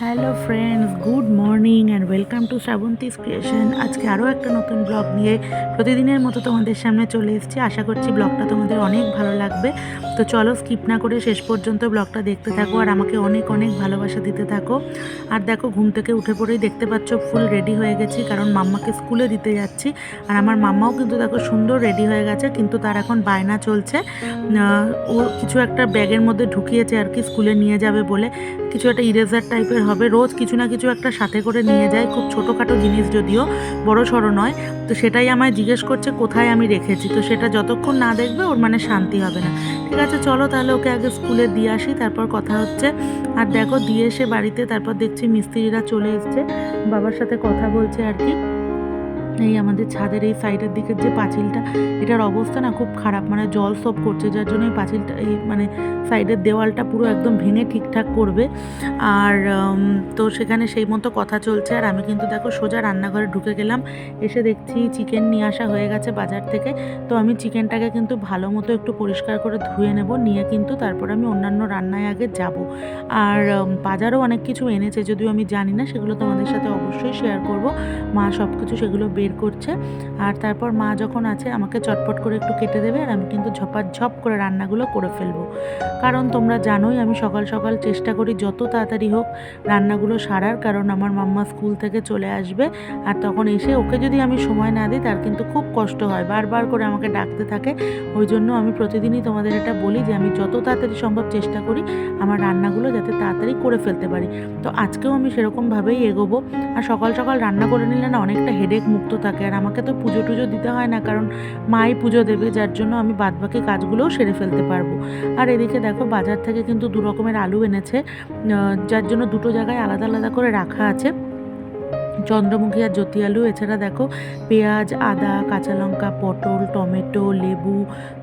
Hello friends good morning and welcome to Shrabanti's creation আজকে আরও একটা নতুন ব্লগ নিয়ে প্রতিদিনের মতো তোমাদের সামনে চলে এসেছি। আশা করছি ব্লগটা তোমাদের অনেক ভালো লাগবে। তো চলো স্কিপ না করে শেষ পর্যন্ত ব্লগটা দেখতে থাকো আর আমাকে অনেক অনেক ভালোবাসা দিতে থাকো। আর দেখো, ঘুম থেকে উঠে পড়েই দেখতে পাচ্ছ ফুল রেডি হয়ে গেছি, কারণ মাম্মাকে স্কুলে দিতে যাচ্ছি। আর আমার মাম্মাও কিন্তু দেখো সুন্দর রেডি হয়ে গেছে, কিন্তু তার এখন বায়না চলছে। ও কিছু একটা ব্যাগের মধ্যে ঢুকিয়েছে আর কি স্কুলে নিয়ে যাবে বলে। কিছু একটা ইরেজার টাইপের হবে। রোজ কিছু না কিছু একটা সাথে করে নিয়ে যায়। খুব ছোটোখাটো জিনিস যদিও, বড় সড়ো নয়। তো সেটাই আমায় জিজ্ঞেস করছে, কোথায় আমি রেখেছি? তো সেটা যতক্ষণ না দেখবে, ওর মানে শান্তি হবে না। ঠিক আছে, চলো তাহলে ওকে আগে স্কুলে দিয়ে আসি, তারপর কথা হচ্ছে। আর দেখো, দিয়ে এসে বাড়িতে তারপর দেখছি মিস্ত্রিরা চলে এসছে। বাবার সাথে কথা বলছে আর কি। এই আমাদের ছাদের এই সাইডের দিকের যে পাঁচিলটা, এটার অবস্থা না খুব খারাপ। মানে জল সব করছে, যার জন্য এই পাঁচিলটা এই মানে সাইডের দেওয়ালটা পুরো একদম ভেঙে ঠিকঠাক করবে। আর তো সেখানে সেই মতো কথা চলছে। আর আমি কিন্তু দেখো সোজা রান্নাঘরে ঢুকে গেলাম। এসে দেখছি চিকেন নিয়ে আসা হয়ে গেছে বাজার থেকে। তো আমি চিকেনটাকে কিন্তু ভালো মতো একটু পরিষ্কার করে ধুয়ে নেব। নিয়ে কিন্তু তারপর আমি অন্যান্য রান্নায় আগে যাব। আর বাজারও অনেক কিছু এনেছে, যদিও আমি জানি না, সেগুলো তোমাদের সাথে অবশ্যই শেয়ার করব। মা সব কিছু সেগুলো বের করছে। আর তারপর মা যখন আছে, আমাকে চটপট করে একটু কেটে দেবে আর আমি কিন্তু ঝপাঝপ করে রান্নাগুলো করে ফেলব। কারণ তোমরা জানোই, আমি সকাল সকাল চেষ্টা করি যত তাড়াতাড়ি হোক রান্নাগুলো সারার। কারণ আমার মাম্মা স্কুল থেকে চলে আসবে আর তখন এসে ওকে যদি আমি সময় না দিই, তার কিন্তু খুব কষ্ট হয়। বারবার করে আমাকে ডাকতে থাকে। ওই জন্য আমি প্রতিদিনই তোমাদের এটা বলি যে, আমি যত তাড়াতাড়ি সম্ভব চেষ্টা করি আমার রান্নাগুলো যাতে তাড়াতাড়ি করে ফেলতে পারি। তো আজকেও আমি সেরকমভাবেই এগোবো। আর সকাল সকাল রান্না করে নিলে না, অনেকটা হেডেক মুক্ত থাকে আর আমাকে তো পুজো টুজো দিতে হয় না, কারণ মাই পুজো দেবে, যার জন্য আমি বাদবাকি কাজগুলোও সেরে ফেলতে পারব। আর এদিকে দেখো, বাজার থেকে কিন্তু দু রকমের আলু এনেছে যার জন্য দুটো জায়গায় আলাদা আলাদা করে রাখা আছে। চন্দ্রমুখী আর জ্যোতি আলু এছাড়া দেখো, পেঁয়াজ, আদা, কাঁচা লঙ্কা, পটল, টমেটো, লেবু,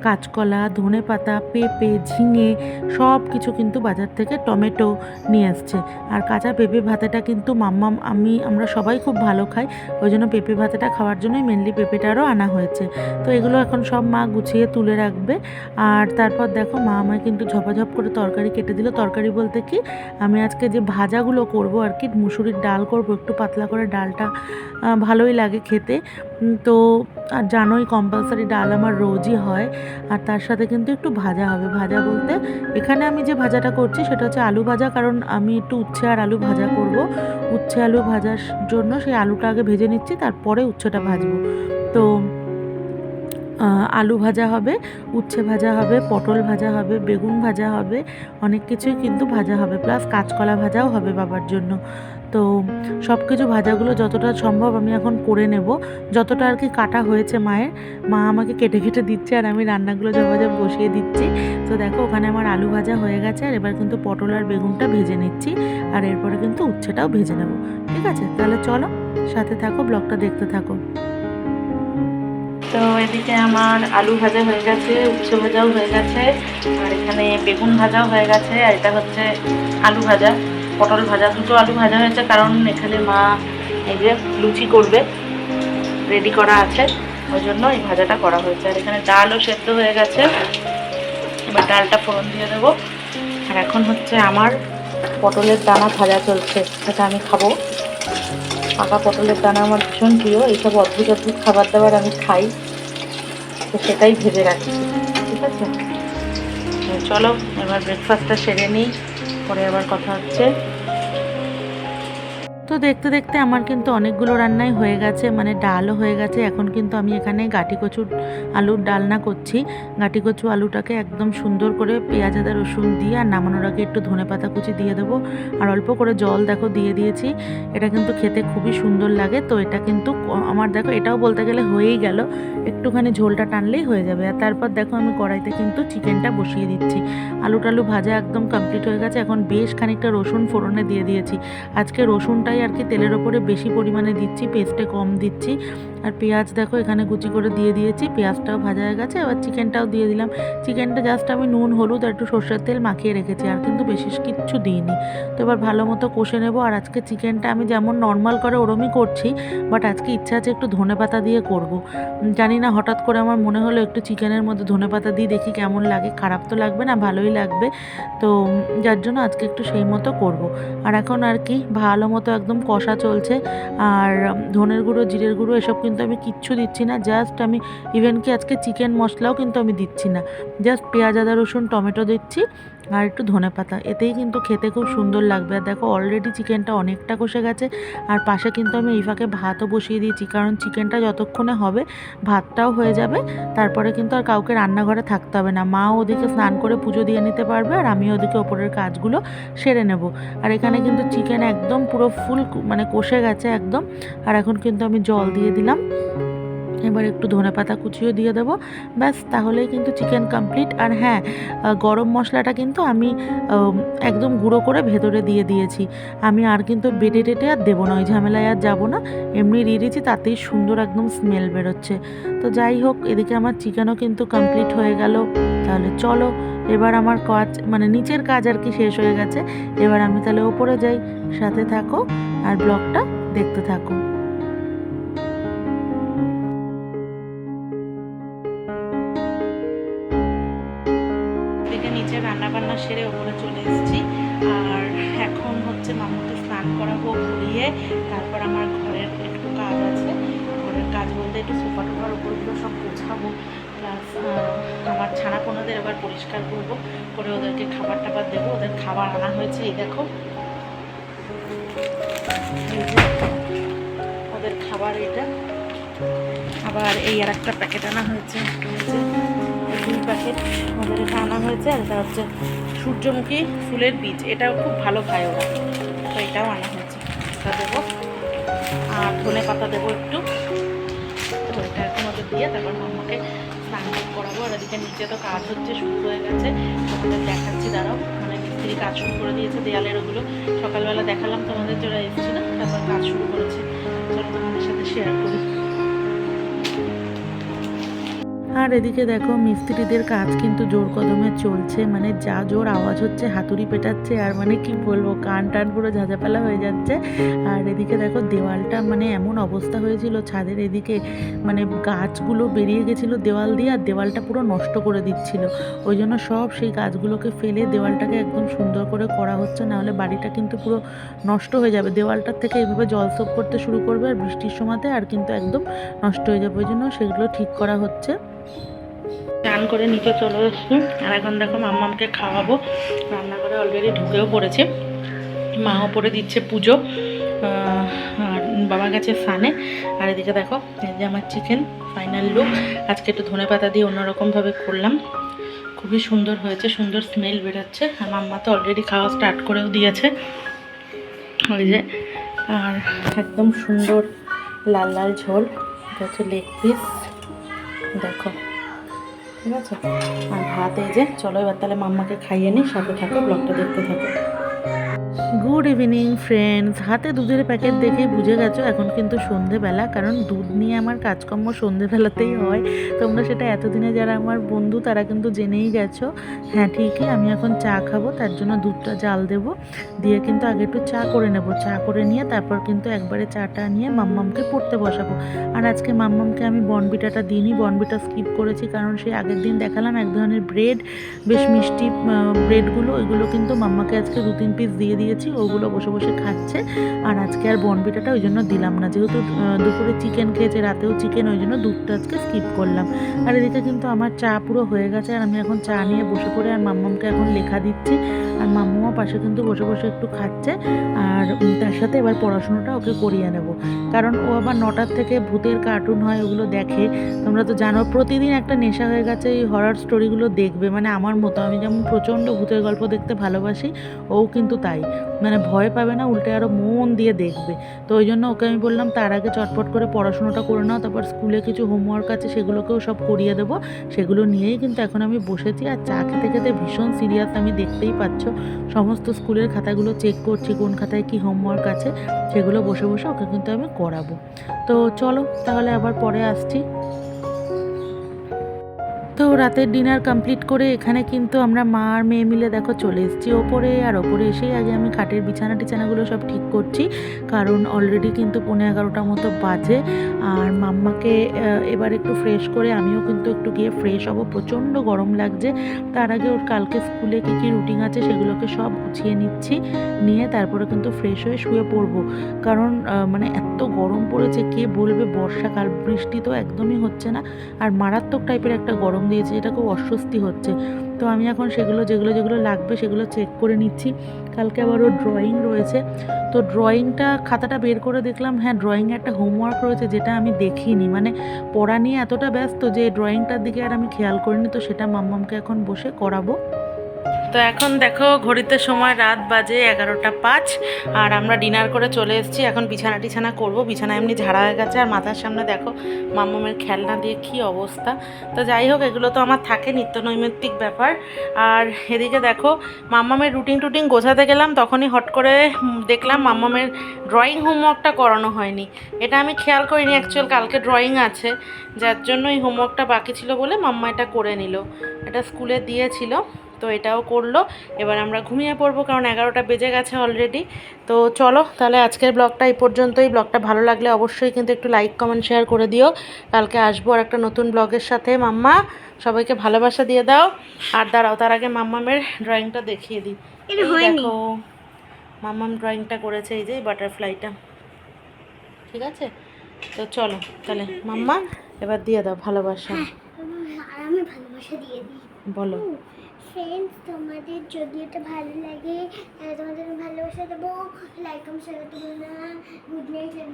কাঁচকলা ধনে পাতা পেঁপে, ঝিঙে সব কিছু কিন্তু বাজার থেকে টমেটো নিয়ে আসছে। আর কাঁচা পেঁপে ভাতেটা কিন্তু মাম্মাম, আমি, আমরা সবাই খুব ভালো খাই, ওই জন্য পেঁপে ভাতেটা খাওয়ার জন্যই মেনলি পেঁপেটারও আনা হয়েছে। তো এগুলো এখন সব মা গুছিয়ে তুলে রাখবে। আর তারপর দেখো, মা আমায় কিন্তু ঝপাঝপ করে তরকারি কেটে দিল। তরকারি বলতে কি, আমি আজকে যে ভাজাগুলো করব আর কি, মুসুরির ডাল করব, একটু পাতলা করে ডালটা ভালোই লাগে খেতে। তো, আর জানোই কম্পালসারি ডাল আমার রোজই হয়, আর তার সাথে কিন্তু একটু ভাজা হবে। ভাজা বলতে এখানে আমি যে ভাজাটা করছি সেটা হচ্ছে আলু ভাজা, কারণ আমি একটু উচ্ছে আর আলু ভাজা করব। উচ্ছে আলু ভাজার জন্য সেই আলুটা আগে ভেজে নিচ্ছি, তারপরে উচ্ছেটা ভাজবো। তো আলু ভাজা হবে, উচ্ছে ভাজা হবে, পটল ভাজা হবে, বেগুন ভাজা হবে, অনেক কিছুই কিন্তু ভাজা হবে। প্লাস কাঁচকলা ভাজাও হবে বাবার জন্য। তো সব কিছু ভাজাগুলো যতটা সম্ভব আমি এখন করে নেব। যতটা আর কি কাটা হয়েছে মায়ের, মা আমাকে কেটে কেটে দিচ্ছে আর আমি রান্নাগুলো ঝপাঝপ বসিয়ে দিচ্ছি। তো দেখো, ওখানে আমার আলু ভাজা হয়ে গেছে আর এবার কিন্তু পটল আর বেগুনটা ভেজে নিচ্ছি। আর এরপরে কিন্তু উচ্ছেটাও ভেজে নেব। ঠিক আছে? তাহলে চলো, সাথে থাকো, ব্লগটা দেখতে থাকো। তো এদিকে আমার আলু ভাজা হয়ে গেছে, উচ্ছে ভাজাও হয়ে গেছে, আর এখানে বেগুন ভাজাও হয়ে গেছে, আর এটা হচ্ছে আলু ভাজা, পটল ভাজা, দুটো আলু ভাজা হয়েছে, কারণ এখানে মা এই যে লুচি করবে রেডি করা আছে, ওই জন্য এই ভাজাটা করা হয়েছে, আর এখানে ডালও সেদ্ধ হয়ে গেছে, এবার ডালটা ফোড়ন দিয়ে দেবো, আর এখন হচ্ছে আমার পটলের দানা ভাজা চলছে সেটা আমি খাব। পাকা পটলের দানা আমার ভীষণ প্রিয়, এইসব অদ্ভুত অদ্ভুত খাবার দাবার আমি খাই। তো সেটাই ভেবে রাখছি। ঠিক আছে? চলো, এবার ব্রেকফাস্টটা সেরে নিই, পরে আবার কথা হচ্ছে। তো দেখতে দেখতে আমার কিন্তু অনেকগুলো রান্নাই হয়ে গেছে মানে ডালও হয়ে গেছে। এখন কিন্তু আমি এখানে গাটি কচুর আলুর ডালনা করছি। গাটি কচু আলুটাকে একদম সুন্দর করে পেঁয়াজ, আদা, রসুন দিয়ে আর নামানোর আগে একটু ধনে পাতা কুচি দিয়ে দেবো। আর অল্প করে জল দেখো দিয়ে দিয়েছি, এটা কিন্তু খেতে খুবই সুন্দর লাগে। তো এটা কিন্তু আমার দেখো এটাও বলতে গেলে হয়েই গেল। একটুখানি ঝোলটা টানলেই হয়ে যাবে। আর তারপর দেখো আমি কড়াইতে কিন্তু চিকেনটা বসিয়ে দিচ্ছি। আলু টালু ভাজা একদম কমপ্লিট হয়ে গেছে। এখন বেশ খানিকটা রসুন ফোড়নে দিয়ে দিয়েছি। আজকে রসুনটাই আর কি তেলের ওপরে বেশি পরিমাণে দিচ্ছি পেস্টে কম দিচ্ছি। আর পেঁয়াজ দেখো, এখানে কুচি করে দিয়ে দিয়েছি, পেঁয়াজটাও ভাজা হয়ে গেছে, এবার চিকেনটাও দিয়ে দিলাম চিকেনটা জাস্ট আমি নুন, হলুদ আর একটু সর্ষের তেল মাখিয়ে রেখেছি, আর কিন্তু বেশি কিচ্ছু দিইনি তো এবার ভালো মতো কষে নেব, আর আজকে চিকেনটা আমি যেমন নর্মাল করে ওরমই করছি বাট আজকে ইচ্ছা আছে একটু ধনে পাতা দিয়ে করব। জানি না, হঠাৎ করে আমার মনে হলো একটু চিকেনের মধ্যে ধনে পাতা দিয়ে দেখি কেমন লাগে, খারাপ তো লাগবে না, ভালোই লাগবে তো যার জন্য আজকে একটু সেই মতো করব। আর এখন আর কি, ভালো মতো একদম কষা চলছে, আর ধনের গুঁড়ো, জিরের গুঁড়ো এসব কিন্তু আমি কিচ্ছু দিচ্ছি না জাস্ট আমি ইভেন কি আজকে চিকেন মশলাও কিন্তু আমি দিচ্ছি না। জাস্ট পেঁয়াজ, আদা, রসুন, টমেটো দিচ্ছি। আর একটু ধনে পাতা। এতেই কিন্তু খেতে খুব সুন্দর লাগবে। আর দেখো অলরেডি চিকেনটা অনেকটা কষে গেছে। আর পাশে কিন্তু আমি এই ফাঁকে ভাতও বসিয়ে দিয়েছি। কারণ চিকেনটা যতক্ষণে হবে, ভাতটাও হয়ে যাবে। তারপরে কিন্তু আর কাউকে রান্নাঘরে থাকতে হবে না। মা ওদিকে স্নান করে পুজো দিয়ে নিতে পারবে আর আমি ওদিকে ওপরের কাজগুলো সেরে নেব। আর এখানে কিন্তু চিকেন একদম পুরো ফুল মানে কষে গেছে একদম। আর এখন কিন্তু আমি জল দিয়ে দিলাম। এবার একটু ধনে পাতা কুচিও দিয়ে দেবো। ব্যাস, তাহলেই কিন্তু চিকেন কমপ্লিট আর হ্যাঁ গরম মশলাটা কিন্তু আমি একদম গুঁড়ো করে ভেতরে দিয়ে দিয়েছি। আমি আর কিন্তু বেটে টেটে আর দেবো না, ওই ঝামেলায় আর যাব না। এমনি দিয়ে দিয়েছি তাতেই সুন্দর একদম স্মেল বেরোচ্ছে। তো যাই হোক, এদিকে আমার চিকেনও কিন্তু কমপ্লিট হয়ে গেল। তাহলে চলো, এবার আমার কাজ মানে নিচের কাজ আর কি শেষ হয়ে গেছে। এবার আমি তাহলে ওপরে যাই। সাথে থাকো, আর ব্লগটা দেখতে থাকো। নিচে রান্না সেরে ওপরে চলে এসেছি। আর এখন হচ্ছে মামাকে স্নান করাবো ঘুরিয়ে, তারপর আমার ঘরের একটু কাজ আছে। ঘরের কাজ বলতে একটু সোফা টোফার উপরগুলো সব গোছাবো প্লাস আমার ছানা পোনাদের এবার পরিষ্কার করব, করে ওদেরকে খাবার টাবার দেবো। ওদের খাবার আনা হয়েছে, এই দেখো। ওদের খাবার এটা। আবার এই আর একটা প্যাকেট আনা হয়েছে। দুই প্যাকেট ওদের এটা আনা হয়েছে, আর এটা হচ্ছে সূর্যমুখী ফুলের বীজ। এটাও খুব ভালো খায় ওরা। তো এটাও আনা হয়েছে। এটা দেবো। আর ধনে পাতা দেবো একটু। তো এটা এখন ওদের দিয়ে তারপর মাম্মাকে স্নান করাবো। আর এদিকে নিচে তো কাজ হচ্ছে, শুরু হয়ে গেছে। তোমাদের দেখাচ্ছি, দাঁড়াও। মানে মিস্ত্রি কাজ শুরু করে দিয়েছে দেয়ালের ওগুলো। সকালবেলা দেখালাম তোমাদের যারা এসেছিল, তারপর কাজ শুরু করেছে। চলো তোমাদের সাথে শেয়ার করি। আর এদিকে দেখো, মিস্ত্রিদের কাজ কিন্তু জোর কদমে চলছে। মানে যা জোর আওয়াজ হচ্ছে, হাতুড়ি পেটাচ্ছে, আর মানে কি বলব, কান টান পুরো ঝাঁঝাপালা হয়ে যাচ্ছে। আর এদিকে দেখো, দেওয়ালটা মানে এমন অবস্থা হয়েছিল, ছাদের এদিকে মানে গাছগুলো বেরিয়ে গেছিল দেওয়াল দিয়ে, আর দেওয়ালটা পুরো নষ্ট করে দিচ্ছিল। ওই জন্য সব সেই গাছগুলোকে ফেলে দেওয়ালটাকে একদম সুন্দর করে করা হচ্ছে, নাহলে বাড়িটা কিন্তু পুরো নষ্ট হয়ে যাবে। দেওয়ালটার থেকে এইভাবে জল সোপ করতে শুরু করবে আর বৃষ্টির সময়তে, আর কিন্তু একদম নষ্ট হয়ে যাবে। ওই জন্য সেগুলো ঠিক করা হচ্ছে। চান করে নিচে চলে এসছি আর এখন দেখো মাম্মামকে খাওয়াবো। রান্নাঘরে অলরেডি ঢুকেও পড়েছে। মাও পরে দিচ্ছে পুজো আর বাবা গেছে স্নানে। আর এদিকে দেখো, এই যে আমার চিকেন ফাইনাল লুক আজকে একটু ধনে পাতা দিয়ে অন্যরকমভাবে করলাম। খুবই সুন্দর হয়েছে, সুন্দর স্মেল বেরোচ্ছে। আর মাম্মা তো অলরেডি খাওয়া স্টার্ট করেও দিয়েছে। ওই যে, আর একদম সুন্দর লাল লাল ঝোল। এটা হচ্ছে লেগ পিস দেখো, ঠিক আছে? আর ভাত এই যে, চলো এবার তাহলে মাম্মাকে খাইয়ে নিই, সাথে থাকো ব্লগটা দেখতে থাকো। গুড ইভিনিং ফ্রেন্ডস হাতে দুধের প্যাকেট দেখেই বুঝে গেছো, এখন কিন্তু সন্ধেবেলা, কারণ দুধ নিয়ে আমার কাজকর্ম সন্ধেবেলাতেই হয়। তোমরা সেটা এতদিনে যারা আমার বন্ধু, তারা কিন্তু জেনেই গেছো। হ্যাঁ ঠিকই, আমি এখন চা খাব, তার জন্য দুধটা জাল দেবো। দিয়ে কিন্তু আগে একটু চা করে নেব। চা করে নিয়ে তারপর কিন্তু একবারে চাটা নিয়ে মাম্মামকে পড়তে বসাবো। আর আজকে মাম্মামকে আমি বনবিটাটা দিইনি, বনবিটা স্কিপ করেছি, কারণ সেই আগের দিন দেখালাম এক ধরনের ব্রেড বেশ মিষ্টি ব্রেডগুলো ওইগুলো কিন্তু মাম্মাকে আজকে দু তিন পিস দিয়ে দিয়েছি। ওগুলো বসে বসে খাচ্ছে। আর আজকে আর বনবিটাটা ওই জন্য দিলাম না। যেহেতু দুপুরে চিকেন খেয়েছে, রাতেও চিকেন ওই জন্য দুধটা আজকে স্কিপ করলাম। আর এদিকে কিন্তু আমার চা পুরো হয়ে গেছে, আর আমি এখন চা নিয়ে বসে পড়ে আর মাম্মামকে এখন লেখা দিচ্ছি। আর মাম্মাও পাশে কিন্তু বসে বসে একটু খাচ্ছে। আর তার সাথে এবার পড়াশোনাটা ওকে করিয়ে নেব। কারণ ও আবার নটার থেকে ভূতের কার্টুন হয়, ওগুলো দেখে। তোমরা তো জানো, প্রতিদিন একটা নেশা হয়ে গেছে, এই হরার স্টোরিগুলো দেখবে। মানে আমার মতো, আমি যেমন প্রচণ্ড ভূতের গল্প দেখতে ভালোবাসি, ও কিন্তু তাই। মানে ভয় পাবে না, উল্টে আরও মন দিয়ে দেখবে। তো ওই জন্য ওকে আমি বললাম, তার আগে চটপট করে পড়াশোনাটা করে নাও, তারপর স্কুলে কিছু হোমওয়ার্ক আছে, সেগুলোকেও সব করিয়ে দেবো। সেগুলো নিয়েই কিন্তু এখন আমি বসেছি, আর চা খেতে খেতে ভীষণ সিরিয়াস আমি দেখতেই পাচ্ছ। সমস্ত স্কুলের খাতাগুলো চেক করছি, কোন খাতায় কি হোমওয়ার্ক আছে, সেগুলো বসে বসে ওকে কিন্তু আমি করাবো। তো চলো, তাহলে আবার পরে আসছি। তো রাতের ডিনার কমপ্লিট করে এখানে কিন্তু আমরা মা আর মেয়ে মিলে দেখো চলে এসেছি ওপরে, আর ওপরে এসেই আগে আমি খাটের বিছানা টিছানাগুলো সব ঠিক করছি। কারণ অলরেডি কিন্তু পনেরো এগারোটার মতো বাজে। আর মাম্মাকে এবার একটু ফ্রেশ করে আমিও কিন্তু একটু গিয়ে ফ্রেশ হব। প্রচণ্ড গরম লাগছে। তার আগে ওর কালকে স্কুলে কী কী রুটিন আছে সেগুলোকে সব গুছিয়ে নিচ্ছি। নিয়ে তারপরে কিন্তু ফ্রেশ হয়ে শুয়ে পড়ব। কারণ মানে এত গরম পড়েছে, কে বলবে? বর্ষাকাল, বৃষ্টি তো একদমই হচ্ছে না। আর মারাত্মক টাইপের একটা গরম দিয়েছে, যেটা খুব অস্বস্তি হচ্ছে। তো আমি এখন সেগুলো, যেগুলো যেগুলো লাগবে সেগুলো চেক করে নিচ্ছি। কালকে আবার ওর ড্রয়িং রয়েছে। তো ড্রয়িংটা খাতাটা বের করে দেখলাম হ্যাঁ ড্রয়িংয়ে একটা হোমওয়ার্ক রয়েছে যেটা আমি দেখিনি। মানে পড়া নিয়ে এতটা ব্যস্ত যে ড্রয়িংটার দিকে আর আমি খেয়াল করিনি, তো সেটা মাম্মামকে এখন বসে করাবো। তো এখন দেখো, ঘড়িতে সময় রাত বাজে এগারোটা পাঁচ, আর আমরা ডিনার করে চলে এসেছি। এখন বিছানা টিছানা করব। বিছানা এমনি ঝাড়া হয়ে গেছে, আর মাথার সামনে দেখো মাম্মামের খেলনা দিয়ে কি অবস্থা। তো যাই হোক, এগুলো তো আমার থাকে নিত্য নৈমিত্তিক ব্যাপার। আর এদিকে দেখো মাম্মামের রুটিন টুটিন গোছাতে গেলাম, তখনই হট করে দেখলাম মাম্মামের ড্রয়িং হোমওয়ার্কটা করানো হয়নি। এটা আমি খেয়াল করিনি অ্যাকচুয়াল কালকে ড্রয়িং আছে। যার জন্য এই হোমওয়ার্কটা বাকি ছিল বলে মাম্মা এটা করে নিল। এটা স্কুলে দিয়েছিল। তো এটাও করল। এবার আমরা ঘুমিয়ে পড়ব কারণ এগারোটা বেজে গেছে অলরেডি তো চলো তাহলে আজকের ব্লগটা এই পর্যন্তই। ব্লগটা ভালো লাগলে অবশ্যই কিন্তু একটু লাইক কমেন্ট শেয়ার করে দিও। কালকে আসব আর একটা নতুন ব্লগের সাথে। মাম্মা সবাইকে ভালোবাসা দিয়ে দাও। আর দাঁড়াও তার আগে মাম্মামের ড্রয়িংটা দেখিয়ে দিই। দেখো মাম্মাম ড্রয়িংটা করেছে এই যে বাটারফ্লাইটা ঠিক আছে? তো চলো তাহলে মাম্মা এবার দিয়ে দাও ভালোবাসা। আমি ভালোবাসা দিয়ে দিই। বলো। ফ্রেন্ডস তোমাদের যদি এটা ভালো লাগে তোমাদের ভালোবাসা দেবো। লাইক কমেন্ট শেয়ার করতে না। গুড নাইট লাভ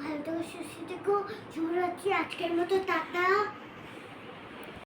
ভালো থেকো, সুস্থ থেকো। শুভরাত্রি, আজকের মতো, টাটা।